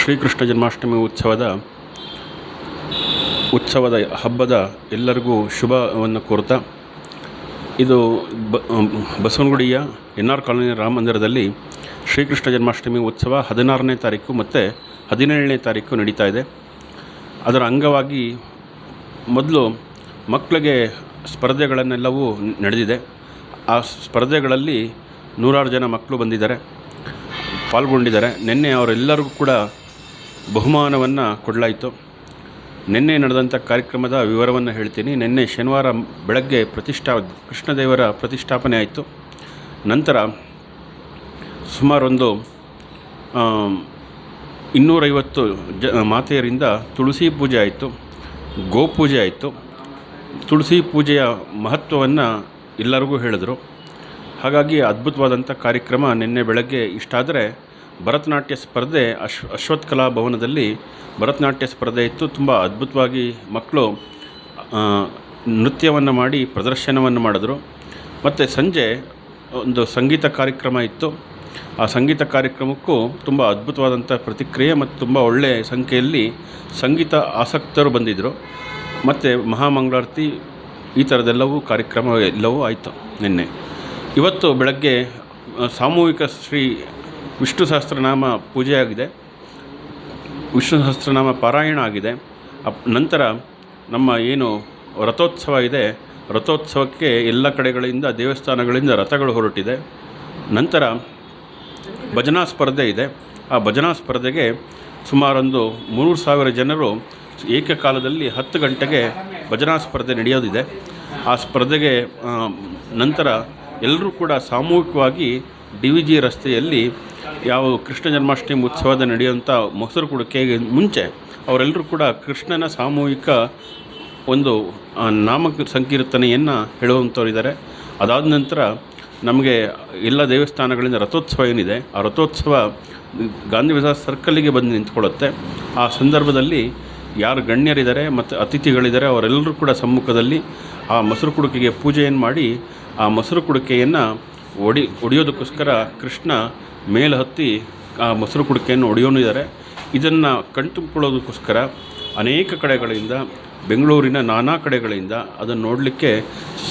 ಶ್ರೀಕೃಷ್ಣ ಜನ್ಮಾಷ್ಟಮಿ ಉತ್ಸವದ ಉತ್ಸವದ ಹಬ್ಬದ ಎಲ್ಲರಿಗೂ ಶುಭವನ್ನು ಕೋರ್ತಾ ಇದು ಬ ಬಸವನಗುಡಿಯ ಎನ್ ಆರ್ ಕಾಲೋನಿ ರಾಮ ಮಂದಿರದಲ್ಲಿ ಶ್ರೀಕೃಷ್ಣ ಜನ್ಮಾಷ್ಟಮಿ ಉತ್ಸವ ಹದಿನಾರನೇ ತಾರೀಕು ಮತ್ತು ಹದಿನೇಳನೇ ತಾರೀಕು ನಡೀತಾ ಇದೆ. ಅದರ ಅಂಗವಾಗಿ ಮೊದಲು ಮಕ್ಕಳಿಗೆ ಸ್ಪರ್ಧೆಗಳನ್ನೆಲ್ಲವೂ ನಡೆದಿದೆ. ಆ ಸ್ಪರ್ಧೆಗಳಲ್ಲಿ ನೂರಾರು ಜನ ಮಕ್ಕಳು ಬಂದಿದ್ದಾರೆ, ಪಾಲ್ಗೊಂಡಿದ್ದಾರೆ. ನಿನ್ನೆ ಅವರೆಲ್ಲರಿಗೂ ಕೂಡ ಬಹುಮಾನವನ್ನು ಕೊಡಲಾಯಿತು. ನಿನ್ನೆ ನಡೆದಂಥ ಕಾರ್ಯಕ್ರಮದ ವಿವರವನ್ನು ಹೇಳ್ತೀನಿ. ನಿನ್ನೆ ಶನಿವಾರ ಬೆಳಗ್ಗೆ ಪ್ರತಿಷ್ಠಾ, ಕೃಷ್ಣದೇವರ ಪ್ರತಿಷ್ಠಾಪನೆ ಆಯಿತು. ನಂತರ ಸುಮಾರೊಂದು ಇನ್ನೂರೈವತ್ತು ಜ, ಮಾತೆಯರಿಂದ ತುಳಸಿ ಪೂಜೆ ಆಯಿತು. ಗೋಪೂಜೆ ಆಯಿತು. ತುಳಸಿ ಪೂಜೆಯ ಮಹತ್ವವನ್ನು ಎಲ್ಲರಿಗೂ ಹೇಳಿದ್ರು. ಹಾಗಾಗಿ ಅದ್ಭುತವಾದಂಥ ಕಾರ್ಯಕ್ರಮ ನಿನ್ನೆ ಬೆಳಗ್ಗೆ ಇಷ್ಟಾದರೆ ಭರತನಾಟ್ಯ ಸ್ಪರ್ಧೆ ಅಶ್, ಅಶ್ವಥ್ ಕಲಾ ಭವನದಲ್ಲಿ ಭರತನಾಟ್ಯ ಸ್ಪರ್ಧೆ ಇತ್ತು. ತುಂಬ ಅದ್ಭುತವಾಗಿ ಮಕ್ಕಳು ನೃತ್ಯವನ್ನು ಮಾಡಿ ಪ್ರದರ್ಶನವನ್ನು ಮಾಡಿದ್ರು. ಮತ್ತು ಸಂಜೆ ಒಂದು ಸಂಗೀತ ಕಾರ್ಯಕ್ರಮ ಇತ್ತು. ಆ ಸಂಗೀತ ಕಾರ್ಯಕ್ರಮಕ್ಕೂ ತುಂಬ ಅದ್ಭುತವಾದಂಥ ಪ್ರತಿಕ್ರಿಯೆ ಮತ್ತು ತುಂಬ ಒಳ್ಳೆಯ ಸಂಖ್ಯೆಯಲ್ಲಿ ಸಂಗೀತ ಆಸಕ್ತರು ಬಂದಿದ್ದರು ಮತ್ತು ಮಹಾಮಂಗಳಾರತಿ ಈ ಥರದೆಲ್ಲವೂ ಕಾರ್ಯಕ್ರಮ ಎಲ್ಲವೂ ಆಯಿತು ನಿನ್ನೆ. ಇವತ್ತು ಬೆಳಗ್ಗೆ ಸಾಮೂಹಿಕ ಶ್ರೀ ವಿಷ್ಣು ಸಹಸ್ರನಾಮ ಪೂಜೆಯಾಗಿದೆ. ವಿಷ್ಣು ಸಹಸ್ರನಾಮ ಪಾರಾಯಣ ಆಗಿದೆ. ಅಪ್, ನಂತರ ನಮ್ಮ ಏನು ರಥೋತ್ಸವ ಇದೆ. ರಥೋತ್ಸವಕ್ಕೆ ಎಲ್ಲ ಕಡೆಗಳಿಂದ, ದೇವಸ್ಥಾನಗಳಿಂದ ರಥಗಳು ಹೊರಟಿದೆ. ನಂತರ ಭಜನಾ ಸ್ಪರ್ಧೆ ಇದೆ. ಆ ಭಜನಾ ಸ್ಪರ್ಧೆಗೆ ಸುಮಾರೊಂದು ಮೂರು ಸಾವಿರ ಜನರು ಏಕಕಾಲದಲ್ಲಿ ಹತ್ತು ಗಂಟೆಗೆ ಭಜನಾ ಸ್ಪರ್ಧೆ ನಡೆಯೋದಿದೆ. ಆ ಸ್ಪರ್ಧೆಗೆ ನಂತರ ಎಲ್ಲರೂ ಕೂಡ ಸಾಮೂಹಿಕವಾಗಿ ಡಿ ವಿ ಜಿ ರಸ್ತೆಯಲ್ಲಿ ಯಾವ ಕೃಷ್ಣ ಜನ್ಮಾಷ್ಟಮಿ ಉತ್ಸವದ ನಡೆಯುವಂಥ ಮೊಸರು ಕುಡಿಕೆಗೆ ಮುಂಚೆ ಅವರೆಲ್ಲರೂ ಕೂಡ ಕೃಷ್ಣನ ಸಾಮೂಹಿಕ ಒಂದು ನಾಮ ಸಂಕೀರ್ತನೆಯನ್ನು ಹೇಳುವಂಥವರಿದ್ದಾರೆ. ಅದಾದ ನಂತರ ನಮಗೆ ಎಲ್ಲ ದೇವಸ್ಥಾನಗಳಿಂದ ರಥೋತ್ಸವ ಏನಿದೆ, ಆ ರಥೋತ್ಸವ ಗಾಂಧಿ ಬಜಾರ್ ಸರ್ಕಲ್ಲಿಗೆ ಬಂದು ನಿಂತ್ಕೊಳ್ಳುತ್ತೆ. ಆ ಸಂದರ್ಭದಲ್ಲಿ ಯಾರು ಗಣ್ಯರಿದ್ದಾರೆ ಮತ್ತು ಅತಿಥಿಗಳಿದ್ದಾರೆ ಅವರೆಲ್ಲರೂ ಕೂಡ ಸಮ್ಮುಖದಲ್ಲಿ ಆ ಮೊಸರು ಕುಡುಕಿಗೆ ಪೂಜೆಯನ್ನು ಮಾಡಿ ಆ ಮೊಸರು ಕುಡಿಕೆಯನ್ನು ಒಡಿ, ಒಡೆಯೋದಕ್ಕೋಸ್ಕರ ಕೃಷ್ಣ ಮೇಲೆ ಹತ್ತಿ ಆ ಮೊಸರು ಕುಡಿಕೆಯನ್ನು ಒಡೆಯೋನಿದ್ದಾರೆ ಇದನ್ನು ಕಣ್ತುಂಬಿಕೊಳ್ಳೋದಕ್ಕೋಸ್ಕರ ಅನೇಕ ಕಡೆಗಳಿಂದ, ಬೆಂಗಳೂರಿನ ನಾನಾ ಕಡೆಗಳಿಂದ ಅದನ್ನು ನೋಡಲಿಕ್ಕೆ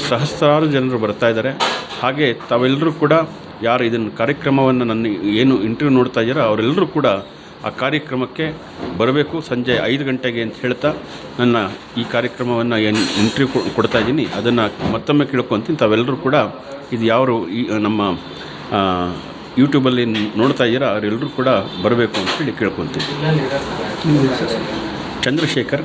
ಸಹಸ್ರಾರು ಜನರು ಬರ್ತಾ ಇದ್ದಾರೆ ಹಾಗೆ ತಾವೆಲ್ಲರೂ ಕೂಡ ಯಾರು ಇದನ್ನು ಕಾರ್ಯಕ್ರಮವನ್ನು ನನ್ನ ಏನು ಇಂಟರ್ವ್ಯೂ ನೋಡ್ತಾ ಇದ್ದಾರೋ ಅವರೆಲ್ಲರೂ ಕೂಡ ಆ ಕಾರ್ಯಕ್ರಮಕ್ಕೆ ಬರಬೇಕು. ಸಂಜೆ ಐದು ಗಂಟೆಗೆ ಅಂತ ಹೇಳ್ತಾ ನನ್ನ ಈ ಕಾರ್ಯಕ್ರಮವನ್ನು ಏನು ಎಂಟ್ರಿ ಕೊಡ್ತಾ ಇದ್ದೀನಿ. ಅದನ್ನು ಮತ್ತೊಮ್ಮೆ ಕೇಳ್ಕೊತೀನಿ ತಾವೆಲ್ಲರೂ ಕೂಡ ಇದು ಯಾರು ಈ ನಮ್ಮ ಯೂಟ್ಯೂಬಲ್ಲಿ ನೋಡ್ತಾ ಇದ್ದೀರಾ ಅವರೆಲ್ಲರೂ ಕೂಡ ಬರಬೇಕು ಅಂತೇಳಿ ಕೇಳ್ಕೊತೀನಿ ಚಂದ್ರಶೇಖರ್.